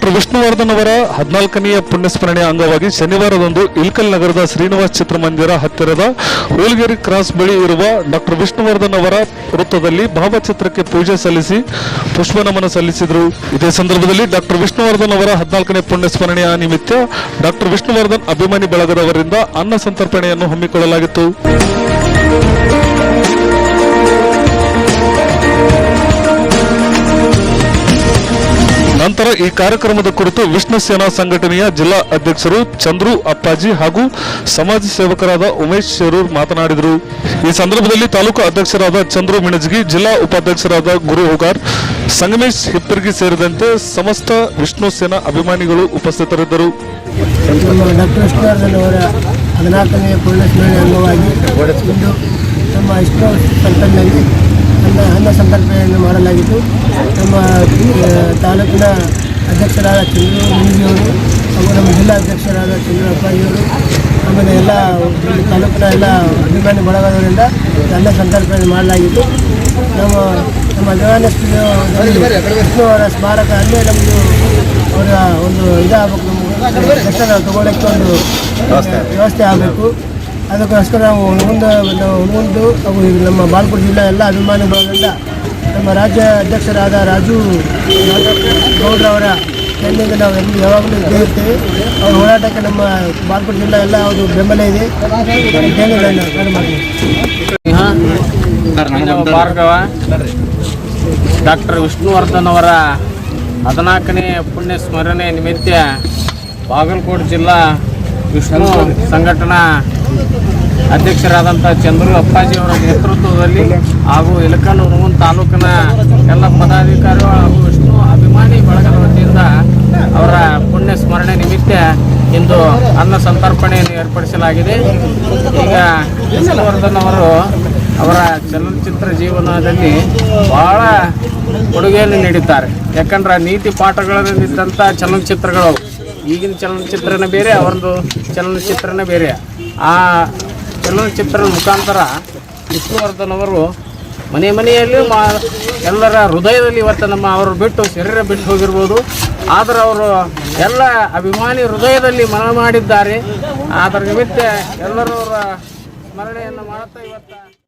Doctor Vishnuvardhan ಅವರ ಹದಿನಾಲ್ಕನೆಯ ಪುಣ್ಯಸ್ಮರಣೆಯ ಅಂಗವಾಗಿ ಶನಿವಾರದಂದು ಇಲ್ಕಲ್ ನಗರದ ಶ್ರೀನಿವಾಸ್ ಚಿತ್ರಮಂದಿರ ಹತ್ತಿರದ ಹೋಲ್ಗೇರಿ ಕ್ರಾಸ್ ಬಳಿ ಇರುವ ಡಾಕ್ಟರ್ ವಿಷ್ಣುವರ್ಧನ್ ಅವರ ವೃತ್ತದಲ್ಲಿ ಭಾವಚಿತ್ರಕ್ಕೆ ಪೂಜೆ ಸಲ್ಲಿಸಿ ಪುಷ್ಪನಮನ ಸಲ್ಲಿಸಿದರು. ಇದೇ ಸಂದರ್ಭದಲ್ಲಿ ಡಾಕ್ಟರ್ ವಿಷ್ಣುವರ್ಧನ್ ಅವರ ಹದಿನಾಲ್ಕನೇ ಪುಣ್ಯಸ್ಮರಣೆಯ ನಿಮಿತ್ತ ಡಾಕ್ಟರ್ ವಿಷ್ಣುವರ್ಧನ್ ಅಭಿಮಾನಿ ಬಳಗದವರಿಂದ ಅನ್ನ ಸಂತರ್ಪಣೆಯನ್ನು ಹಮ್ಮಿಕೊಳ್ಳಲಾಗಿತ್ತು. ನಂತರ ಈ ಕಾರ್ಯಕ್ರಮದ ಕುರಿತು ವಿಷ್ಣು ಸೇನಾ ಸಂಘಟನೆಯ ಜಿಲ್ಲಾ ಅಧ್ಯಕ್ಷರು ಚಂದ್ರು ಅಪ್ಪಾಜಿ ಹಾಗೂ ಸಮಾಜ ಸೇವಕರಾದ ಉಮೇಶ್ ಶೇರೂರ್ ಮಾತನಾಡಿದರು. ಈ ಸಂದರ್ಭದಲ್ಲಿ ತಾಲೂಕು ಅಧ್ಯಕ್ಷರಾದ ಚಂದ್ರು ಮಿಣಜ್ಗಿ, ಜಿಲ್ಲಾ ಉಪಾಧ್ಯಕ್ಷರಾದ ಗುರು ಹುಗಾರ್, ಸಂಗಮೇಶ್ ಹಿಪ್ಪರ್ಗಿ ಸೇರಿದಂತೆ ಸಮಸ್ತ ವಿಷ್ಣು ಸೇನಾ ಅಭಿಮಾನಿಗಳು ಉಪಸ್ಥಿತರಿದ್ದರು. ಹದಿನಾಲ್ಕನೇ ಪೂರ್ಣಸ್ಮರಣೆ ಅಂಗವಾಗಿ ಇಂದು ನಮ್ಮ ಇಷ್ಟು ಸಂಸ್ಥೆಯಲ್ಲಿ ಅನ್ನ ಅನ್ನ ಸಂತರ್ಪಣೆಯನ್ನು ಮಾಡಲಾಗಿದ್ದು ನಮ್ಮ ತಾಲೂಕಿನ ಅಧ್ಯಕ್ಷರಾದ ಚಂದ್ರು ಮುನಿಜಿಯವರು ಹಾಗೂ ನಮ್ಮ ಜಿಲ್ಲಾ ಅಧ್ಯಕ್ಷರಾದ ಚಂದ್ರು ಅಪ್ಪಾಜಿಯವರು ಆಮೇಲೆ ಎಲ್ಲ ತಾಲೂಕಿನ ಎಲ್ಲ ಅಭಿಮಾನಿ ಬಳಗದವರಿಂದ ಎಲ್ಲ ಸಂತರ್ಪಣೆ ಮಾಡಲಾಗಿತ್ತು. ನಮ್ಮ ನಮ್ಮ ಅಭಿಮಾನಿ ಸ್ಟುಡಿಯೋದಲ್ಲಿ ವಿಷ್ಣು ಅವರ ಸ್ಮಾರಕ ಅಲ್ಲೇ ನಮ್ಮದು ಅವರ ಒಂದು ಇದಾಗಬೇಕು ನಮಗೆ ದರ್ಶನ ತಗೊಳ್ಳೋಕ್ಕೆ ಒಂದು ವ್ಯವಸ್ಥೆ ಆಗಬೇಕು. ಅದಕ್ಕೋಸ್ಕರ ನಾವು ಮುಂದೆ ನಾವು ಮುಂದು ಹಾಗೂ ನಮ್ಮ ಬಾಲ್ಕೋಟ್ ಜಿಲ್ಲೆ ಎಲ್ಲ ಅಭಿಮಾನಿ ಬಳಗದಿಂದ ನಮ್ಮ ರಾಜ್ಯ ಅಧ್ಯಕ್ಷರಾದ ರಾಜು ಗೌಡ್ರವರ ಬೆನ್ನಿಗೆ ನಾವು ಎಲ್ಲಿ ಯಾವಾಗಲೂ ಇದ್ದೇ ಇರ್ತೀವಿ. ಅವ್ರ ಹೋರಾಟಕ್ಕೆ ನಮ್ಮ ಬಾಲ್ಕೋಟ್ ಜಿಲ್ಲೆ ಎಲ್ಲ ಅದು ಬೆಂಬಲ ಇದೆ. ಡಾಕ್ಟರ್ ವಿಷ್ಣುವರ್ಧನ್ ಅವರ ಹದಿನಾಲ್ಕನೇ ಪುಣ್ಯ ಸ್ಮರಣೆ ನಿಮಿತ್ತ ಬಾಗಲಕೋಟೆ ಜಿಲ್ಲಾ ವಿಷ್ಣು ಸಂಘಟನಾ ಅಧ್ಯಕ್ಷರಾದಂಥ ಚಂದ್ರು ಅಪ್ಪಾಜಿ ಅವರ ನೇತೃತ್ವದಲ್ಲಿ ಹಾಗೂ ಇಲಕಲ್ ಹುಣಗುನ್ ತಾಲೂಕಿನ ಎಲ್ಲ ಪದಾಧಿಕಾರಿಗಳು ಹಾಗೂ ವಿಷ್ಣು ಅಭಿಮಾನಿ ಬಳಗದ ವತಿಯಿಂದ ಅವರ ಪುಣ್ಯ ಸ್ಮರಣೆ ನಿಮಿತ್ತ ಇಂದು ಅನ್ನ ಸಂತರ್ಪಣೆಯನ್ನು ಏರ್ಪಡಿಸಲಾಗಿದೆ ಈಗ ವಿಷ್ಣುವರ್ಧನ್ ಅವರು ಅವರ ಚಲನಚಿತ್ರ ಜೀವನದಲ್ಲಿ ಬಹಳ ಕೊಡುಗೆಯನ್ನು ನೀಡಿದ್ದಾರೆ ಯಾಕಂದ್ರೆ ನೀತಿ ಪಾಠಗಳಲ್ಲಿದ್ದಂಥ ಚಲನಚಿತ್ರಗಳು ಅವು. ಈಗಿನ ಚಲನಚಿತ್ರನೇ ಬೇರೆ, ಅವ್ರದ್ದು ಚಲನಚಿತ್ರನೇ ಬೇರೆ ಆ ಚಲನಚಿತ್ರದ ಮುಖಾಂತರ ವಿಷ್ಣುವರ್ಧನ್ ಅವರು ಮನೆ ಮನೆಯಲ್ಲಿ ಮಾ ಎಲ್ಲರ ಹೃದಯದಲ್ಲಿ ಇವತ್ತು ನಮ್ಮ ಅವರು ಬಿಟ್ಟು ಶರೀರ ಬಿಟ್ಟು ಹೋಗಿರ್ಬೋದು. ಆದರೆ ಅವರು ಎಲ್ಲ ಅಭಿಮಾನಿ ಹೃದಯದಲ್ಲಿ ಮನ ಮಾಡಿದ್ದಾರೆ. ಅದರ ನಿಮಿತ್ತ ಎಲ್ಲರೂ ಅವರ ಸ್ಮರಣೆಯನ್ನು ಮಾಡುತ್ತಾ ಇವತ್ತು